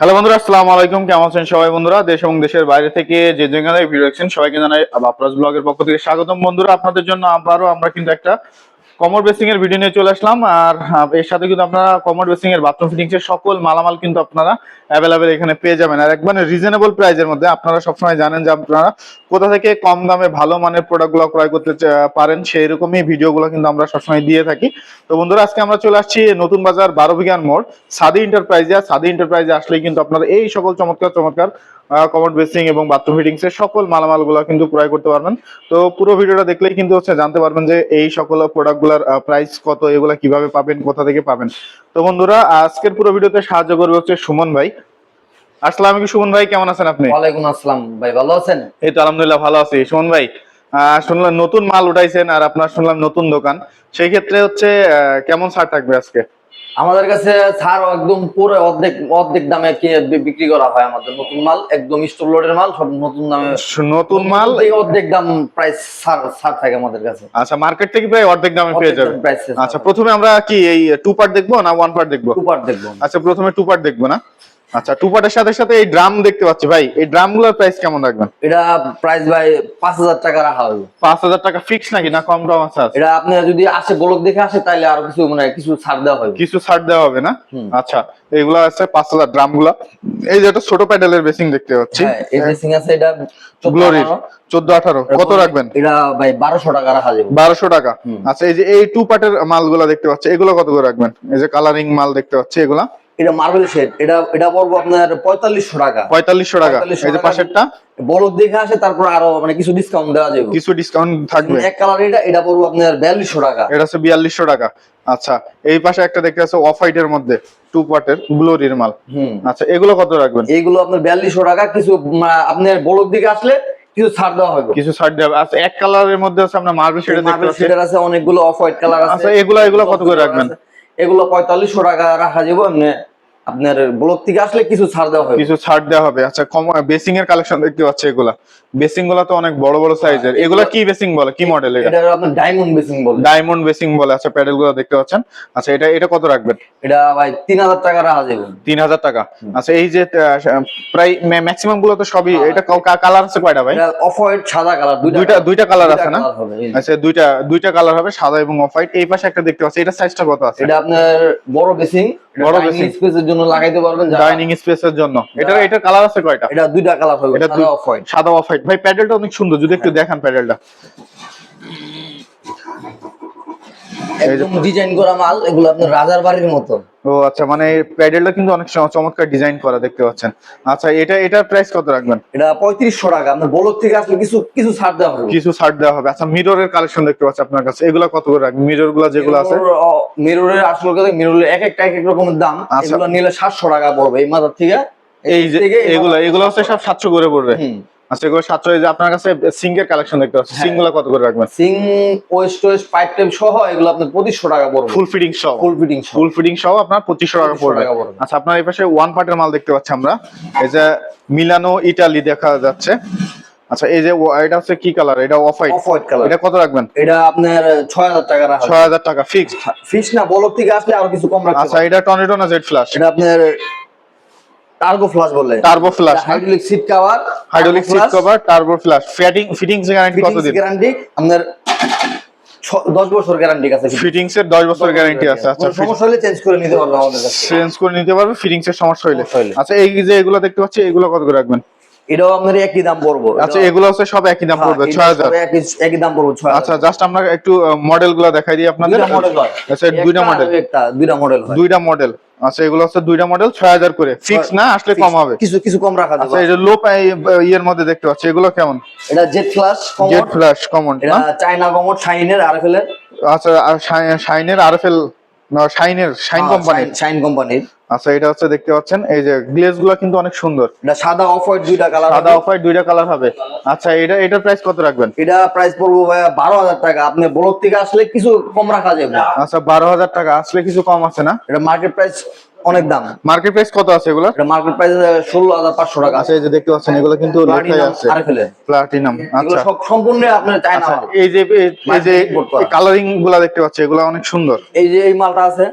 Hello বন্ধুরা, আসসালামু আলাইকুম। কেমন আছেন সবাই বন্ধুরা? দেশ এবং দেশের বাইরে থেকে যে যেখানে ভিডিও দেখছেন, সবাইকে জানাই আবাপ্রাস ব্লগের পক্ষ থেকে স্বাগতম। বন্ধুরা, আপনাদের জন্য আবারও আমরা কিন্তু একটা কমর বেসিং এর ভিডিও নিয়ে চলে আসলাম। আর এর সাথে কিন্তু আপনারা কমর বেসিং এর বাথরুম ফিটিংস এর সকল মালামাল কিন্তু আপনারা অ্যাভেলেবেল এখানে পেয়ে যাবেন। আর একবারে রিজনেবল প্রাইজের মধ্যে আপনারা সবসময় জানেন যে আপনারা কোথা থেকে কম দামে ভালো মানের প্রোডাক্টগুলো ক্রয় করতে পারেন সেই রকমই ভিডিওগুলো কিন্তু আমরা সবসময় দিয়ে থাকি। তো বন্ধুরা, আজকে আমরা চলে আসছি নতুন বাজার বারো বিঘান মোড়, সাদি এন্টারপ্রাইজে সাদি এন্টারপ্রাইজে আসলেই কিন্তু আপনারা এই সকল চমৎকার চমৎকার কমোড বেসিং এবং বাথরুম ফিটিংস এর সকল মালামাল মালামালগুলো কিন্তু ক্রয় করতে পারবেন। তো পুরো ভিডিওটা দেখলেই কিন্তু হচ্ছে জানতে পারবেন যে এই সকল প্রোডাক্ট প্রোডাক্টগুলোর প্রাইস কত এগুলা কীভাবে পাবেন কোথা থেকে পাবেন। তো বন্ধুরা আজকের পুরো ভিডিওতে সাহায্য করবে হচ্ছে সুমন ভাই। আসসালামু আলাইকুম সুমন ভাই কেমন আছেন আপনি? ওয়ালাইকুম আসসালাম ভাই ভালো আছেন? এই তো আলহামদুলিল্লাহ ভালো আছি। সুমন ভাই শুনলাম নতুন মাল উঠাইছেন আর আপনার শুনলাম নতুন দোকান। সেই ক্ষেত্রে হচ্ছে কেমন ছাড় থাকবে আজকে? আমাদের কাছে ছাড় একদম পুরো অর্ধেক অর্ধেক দামে বিক্রি করা হয় আমাদের নতুন মাল একদম স্টোর লোডের মাল সব নতুন দামে নতুন মাল? এই অর্ধেক দাম প্রাইস ছাড় ছাড় থাকে আমাদের কাছে। আচ্ছা মার্কেট থেকে প্রায় অর্ধেক দামে পেয়ে যাবে। আচ্ছা প্রথমে আমরা কি এই টু পার্ট দেখব না ওয়ান পার্ট দেখব? সুপার দেখব। আচ্ছা প্রথমে টু পার্ট দেখব না? আচ্ছা টু পার্টের সাথে সাথে এই ড্রাম দেখতে পাচ্ছি। ভাই এই ড্রামগুলোর প্রাইস কেমন রাখবেন? এটা প্রাইস ভাই পাঁচ হাজার টাকা রাখা হবে। পাঁচ হাজার টাকা ফিক্স নাকি না কম টম আছে? এটা আপনি যদি আসে গোলক দেখে আসে তাহলে আরও কিছু মানে কিছু ছাড় দেওয়া হবে। কিছু ছাড় দেওয়া হবে না? আচ্ছা এইগুলো আছে পাঁচ হাজার ড্রামগুলা এই যে একটা ছোট প্যাডেলের বেসিং দেখতে পাচ্ছি। হ্যাঁ এই ড্রেসিং আছে এটা চোদ্দ গ্লোরির আঠারো। চোদ্দ আঠারো। কত রাখবেন? এটা ভাই বারোশো টাকা রাখা যাবে। বারোশো টাকা। আচ্ছা এই যে এই টু পার্টের মালগুলা দেখতে পাচ্ছি এগুলো কত করে রাখবেন? এই যে কালারিং মাল দেখতে পাচ্ছি এগুলা। এটা মার্বেল শেড এটা এটা পড়ব আপনার পঁয়তাল্লিশশো টাকা। পঁয়তাল্লিশশো টাকা। এই যে পাশেরটা? বড় দেখে আসে তারপর আরও মানে কিছু ডিসকাউন্ট দেওয়া যাবে। কিছু ডিসকাউন্ট থাকবে। এক কালার এটা এটা পড়ব আপনার বিয়াল্লিশশো টাকা। এটা হচ্ছে বিয়াল্লিশশো টাকা। আচ্ছা এই পাশে একটা দেখতে পাচ্ছি অফ হোয়াইটের মধ্যে টু পার্টের গ্লোরির মাল আচ্ছা এগুলো কত রাখবেন? এইগুলো আপনার বিয়াল্লিশশো টাকা কিছু আপনার বড় দিকে আসলে কিছু ছাড় দেওয়া হবে। কিছু ছাড় দেবে আচ্ছা এক কালারের মধ্যে হচ্ছে আপনার মার্বেল শেডে দেখতে মার্বেল শেডের আছে অনেকগুলো অফ হোয়াইট কালার আছে। আচ্ছা এগুলো এগুলো কত করে রাখবেন? এগুলো পঁয়তাল্লিশশো টাকা রাখা যাব এমনি আপনার ব্লক থেকে আসলে কিছু ছাড় দেওয়া হবে। কিছু ছাড় দেওয়া হবে। আচ্ছা কম বেসিং এর কালেকশন দেখতে পাচ্ছি এগুলা। বেসিংগুলা তো অনেক বড় বড় সাইজের এগুলা কি বেসিং বলে? কি মডেল এটা এটা আপনার ডায়মন্ড বেসিং বলে। ডায়মন্ড বেসিং বলে। আচ্ছা প্যাডেলগুলো দেখতে পাচ্ছেন। আচ্ছা এটা এটা কত রাখবেন? এটা ভাই তিন হাজার টাকা রাখা যাবে তিন হাজার টাকা। আচ্ছা এই যে প্রায় ম্যাক্সিমামগুলো তো সবই এটা কালার আছে কয়টা ভাই? এটা অফ হোয়াইট সাদা কালার দুইটা দুইটা কালার আছে না। আচ্ছা দুইটা দুইটা কালার হবে সাদা এবং অফ হোয়াইট এই পাশে একটা দেখতে পাচ্ছি এটা সাইজটা কত আছে? এটা আপনার বড় বেসিং বড় বেশি। basing। বেসিং স্পেসের জন্য লাগাইতে পারবেন ডাইনিং স্পেসের জন্য। এটা এটা কালার আছে কয়টা? এটা দুইটা কালার হবে এটা এটা অফ হোয়াইট সাদা অফ হোয়াইট ভাই প্যাডেলটা অনেক সুন্দর যদি একটু দেখান প্যাডেলটা। একদম ডিজাইন করা মাল এগুলো আপনার রাজার বাড়ির মতো। ও আচ্ছা মানে প্যাডেলটা কিন্তু অনেক চমৎকার ডিজাইন করা দেখতে পাচ্ছেন। আচ্ছা এটা এটার প্রাইস কত রাখবেন? এটা পঁয়ত্রিশশো টাকা। আপনার বলক থেকে আসলে কিছু কিছু ছাড় দেওয়া হবে। কিছু ছাড় দেওয়া হবে। আচ্ছা মিররের কালেকশন দেখতে পাচ্ছি আপনার কাছে। এগুলো কত করে রাখবেন? মিররগুলো যেগুলো আছে? মিররের আসল কথা মিররের এক একটা এক এক রকমের দাম। আচ্ছা। এগুলো নিলে সাতশো টাকা পড়বে এই মাথার থেকে। এই যে এগুলো এগুলো হচ্ছে সব সাতশো করে পড়বে। আচ্ছা এগুলো সাতশো যে আপনার কাছে সিঙ্গের কালেকশন দেখতে পাচ্ছি। হ্যাঁ। সিংগুলো কত করে রাখবেন? Sink waste waste pipe tape সহ এগুলো আপনার পঁচিশশো টাকা পড়বে। ফুল ফিটিং সহ? ফুল ফিটিং ফুল ফিটিং সহ আপনার পঁচিশশো টাকা 2500 পড়বে। আচ্ছা আপনার এই পাশে ওয়ান পার্টের মাল দেখতে পাচ্ছি আমরা। এই যে মিলানো ইটালি দেখা যাচ্ছে। আচ্ছা এই যে এটা হচ্ছে কি কালার এটা off white off white colour এটা কত রাখবেন? এটা আপনার ছয় হাজার টাকা রাখা ছয় হাজার টাকা ফিক্সড ফিস না বলক থেকে আসলে আরও কিছু কম রাখতে আচ্ছা এটা টর্নেডো না জেড ফ্ল্যাশ এটা আপনার টার্গো ফ্লাশ বলে। Turbo flush hydraulic seat cover hydraulic seat cover turbo flush fitting fittings guarantee কত দিন? গ্যারান্টি আপনার ছ- বছর গ্যারান্টি আছে ফিটিংস এর 10 বছর গ্যারান্টি আছে। আচ্ছা সমস্যা হলে চেঞ্জ করে নিতে পারবে আমাদের কাছে চেঞ্জ করে নিতে পারবে ফিটিংস এর সমস্যা হইলে আচ্ছা এই যে এগুলো দেখতে পাচ্ছি এগুলো কত করে রাখবেন? এটাও আপনার একই দাম পড়ব। আচ্ছা এগুলো হচ্ছে সব একই দাম পড়বে হ্যাঁ, 6000 একই- দাম পড়ব আচ্ছা জাস্ট আমরা একটু মডেলগুলো দেখাই দিই আপনাদের। দুইটা মডেল আচ্ছা দুইটা মডেল একটা দুইটা মডেল দুইটা মডেল আচ্ছা এগুলো হচ্ছে দুইটা মডেল 6000 করে। ফিক্স না? আসলে কম হবে। কিছু কিছু কম রাখা আচ্ছা এটা লো ইয়ের মধ্যে দেখতে পাচ্ছি। এগুলো কেমন? এটা jet flush jet flush common এটা না? চায়না কমন শাইনের আরএফএল আচ্ছা শাইনের আরএফএল না শাইনের শাইন কোম্পানি শাইন কোম্পানির আচ্ছা এটা হচ্ছে দেখতে পাচ্ছেন এই যে গ্লেজগুলো কিন্তু অনেক সুন্দর। এটা সাদা অফ হোয়াইট দুইটা কালার সাদা অফ হোয়াইট দুইটা কালার হবে। আচ্ছা এটা এটার প্রাইস কত রাখবেন? এটা প্রাইস পড়ব ভাইয়া বারো হাজার টাকা। আপনি ব্লক থেকে আসলে কিছু কম রাখা যাবে। আচ্ছা বারো হাজার টাকা আসলে কিছু কম আছে না? এটা মার্কেট প্রাইস অনেক দাম। মার্কেট প্রাইস কত আছে এগুলো মার্কেট প্রাইস ষোলো হাজার পাঁচশো টাকা। আচ্ছা এই যে দেখতে পাচ্ছেন এগুলো কিন্তু লেখাই আছে। প্লাটিনাম আচ্ছা। সব সম্পূর্ণ আপনার চায়না আচ্ছা এই যে এই- যে। কালারিংগুলা দেখতে পাচ্ছি এগুলো অনেক সুন্দর। এই যে এই মালটা আছে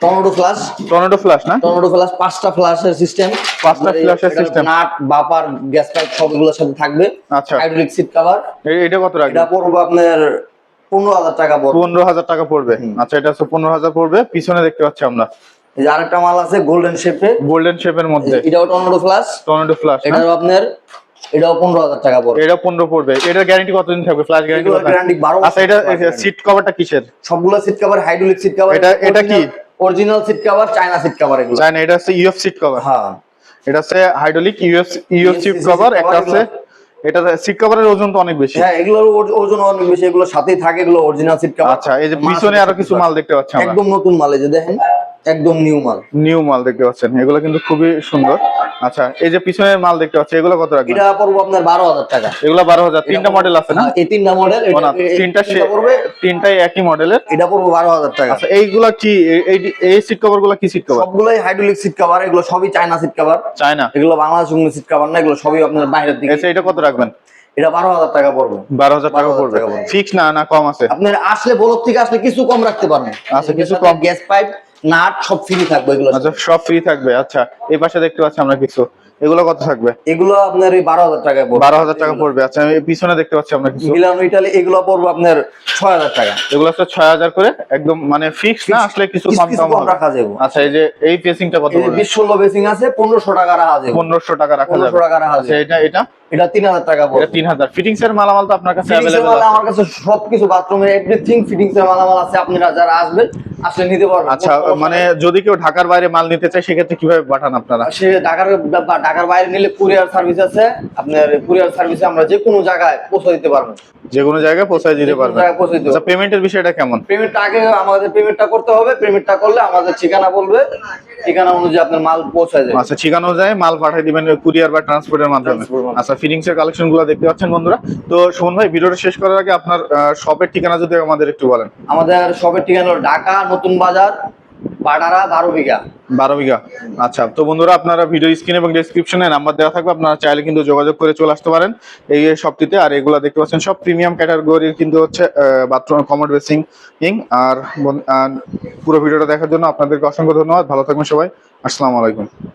টর্নেডো ফ্লাশ টর্নেডো ফ্ল্যাশ না? টর্নেডো ফ্লাশ পাঁচটা ফ্ল্যাশের সিস্টেম পাঁচটা ফ্ল্যাশের সিস্টেম। নাট বাপার গ্যাস পাইপ সবগুলোর সাথে থাকবে। আচ্ছা। হাইড্রোলিক সিট কভার এটা কত রাখবেন? এটা পড়বে আপনার পনেরো হাজার টাকা পড়বে। পনেরো হাজার টাকা পড়বে। আচ্ছা এটা হচ্ছে পনেরো হাজার পড়বে। পিছনে দেখতে পাচ্ছি আমরা। এই যে আরেকটা মাল আছে গোল্ডেন শেপে গোল্ডেন শেপের মধ্যে। এটাও টর্নেডো ফ্লাশ টর্নেডো ফ্ল্যাশ এটাও আপনার এটাও পনেরো হাজার টাকা পড়বে। এটা পনেরো পড়বে। এটার গ্যারান্টি কতদিন থাকবে? ফ্ল্যাশ গ্যারান্টি guarantee 12 আচ্ছা এটা সিট কভারটা কিসের? সবগুলো seat cover hydraulic seat cover এটা- এটা কি? Original seat cover China seat cover এগুলো। চায়না এটা হচ্ছে ইউএফ সিট কভার হ্যাঁ। এটা হচ্ছে hydraulic UF UF seat cover একটা আছে এটা সিট কভারের ওজন তো অনেক বেশি। হ্যাঁ এগুলোর ওজন অনেক বেশি এগুলো সাথেই থাকে এগুলো অরিজিনাল সিট কভার আচ্ছা এই যে পিছনে আরও কিছু মাল দেখতে পাচ্ছি আমরা। একদম নতুন মাল এই যে দেখেন। একদম নিউ মাল। নিউ মাল দেখতে পাচ্ছেন। এগুলো কিন্তু খুবই সুন্দর। আচ্ছা এই যে পিছনের মাল দেখতে পাচ্ছেন এগুলো কত রাখবেন? এটা পড়ব আপনার বারো হাজার টাকা। এগুলো বারো হাজার। তিনটা মডেল আছে না? হ্যাঁ, এই তিনটা মডেল না, তিনটা পড়বে। তিনটাই একই মডেলের এটা পড়ব বারো হাজার টাকা। আচ্ছা এইগুলা কি এই- এই- সিট কভারগুলা কি সিট কভার সবগুলোই হাইড্রোলিক সিট কভার এগুলো সবই চায়না সিট কভার চায়না এগুলো বাংলাদেশ সিট কভার না এগুলো সবই আপনার বাইরের দিকে। আচ্ছা এটা কত রাখবেন? এটা বারো হাজার টাকা পড়বে। বারো হাজার 12,000 টাকা পড়বে। ফিক্স না না কম আছে। আপনার আসলে বলক থেকে আসলে কিছু কম রাখতে পারবেন। আচ্ছা, কিছু কম। গ্যাস পাইপ নাট সব ফ্রি থাকবে এগুলো। আচ্ছা সব ফ্রি থাকবে আচ্ছা। এই পাশে দেখতে পাচ্ছি আমরা কিছু। এগুলো কত থাকবে? এগুলো আপনার এই বারো হাজার পড়বে। বারো হাজার টাকা পড়বে আচ্ছা এই পিছনে দেখতে পাচ্ছি আমরা কিছু। মিলানো ইটালি এগুলো পড়বে আপনার ছয় হাজার টাকা। এগুলো হচ্ছে ছয় হাজার করে একদম মানে ফিক্স না আসলে কিছু কম কম রাখা যাবে। আচ্ছা এই যে এই পেসিংটা কত বিশ ষোলো বেসিং আছে পনেরোশো টাকা রাখা যাবে। পনেরোশো টাকা রাখা যাবে। টাকা রাখা আচ্ছা এটা এটা? এটা তিন হাজার টাকা এটা পড়বে। তিন হাজার। ফিটিংস এর মালামাল তো আপনার কাছে अवेलेबल আছে। আমার কাছে সবকিছু বাথরুমের এভরিথিং ফিটিংস এর মালামাল আছে আপনারা যারা আসবেন আসলে নিতে পারবেন। আচ্ছা মানে যদি কেউ ঢাকার বাইরে মাল নিতে চায় সেক্ষেত্রে কীভাবে পাঠান আপনারা? সে ঢাকার ঢাকার বাইরে নিলে কুরিয়ার সার্ভিস আছে আপনার কুরিয়ার সার্ভিসে আমরা যে কোনো জায়গায় পৌঁছে দিতে পারব যে কোনো জায়গায় পৌঁছায় দিতে পারবেন। আচ্ছা পেমেন্টের বিষয়টা কেমন? পেমেন্টটা আগে আমাদের পেমেন্টটা করতে হবে। পেমেন্টটা করলে আমাদের ঠিকানা বলবে। ঠিকানা অনুযায়ী আপনার মাল পৌঁছায় যাবে আচ্ছা ঠিকানা অনুযায়ী মাল পাঠিয়ে দিবেন কুরিয়ার বা ট্রান্সপোর্টের মাধ্যমে। মাধ্যমে। আচ্ছা ফিটিংস এর কালেকশনগুলো দেখতে পাচ্ছেন বন্ধুরা তো সুমন ভাই ভিডিওটা শেষ করার আগে আপনার শপের ঠিকানা যদি আমাদের একটু বলেন। আমাদের শপের ঠিকানা হলো ঢাকা নতুন বাজার আচ্ছা তো বন্ধুরা আপনারা ভিডিও স্ক্রিন এবং নাম্বার দেওয়া থাকবে, আপনারা চাইলে কিন্তু যোগাযোগ করে চলে আসতে পারেন এই সবটিতে। আর দেখতে পাচ্ছেন, সব প্রিমিয়াম কিন্তু হচ্ছে বাথরুম বেসিং আর পুরো ভিডিওটা দেখার জন্য আপনাদেরকে অসংখ্য ধন্যবাদ। ভালো থাকবেন সবাই। আসসালামু আলাইকুম।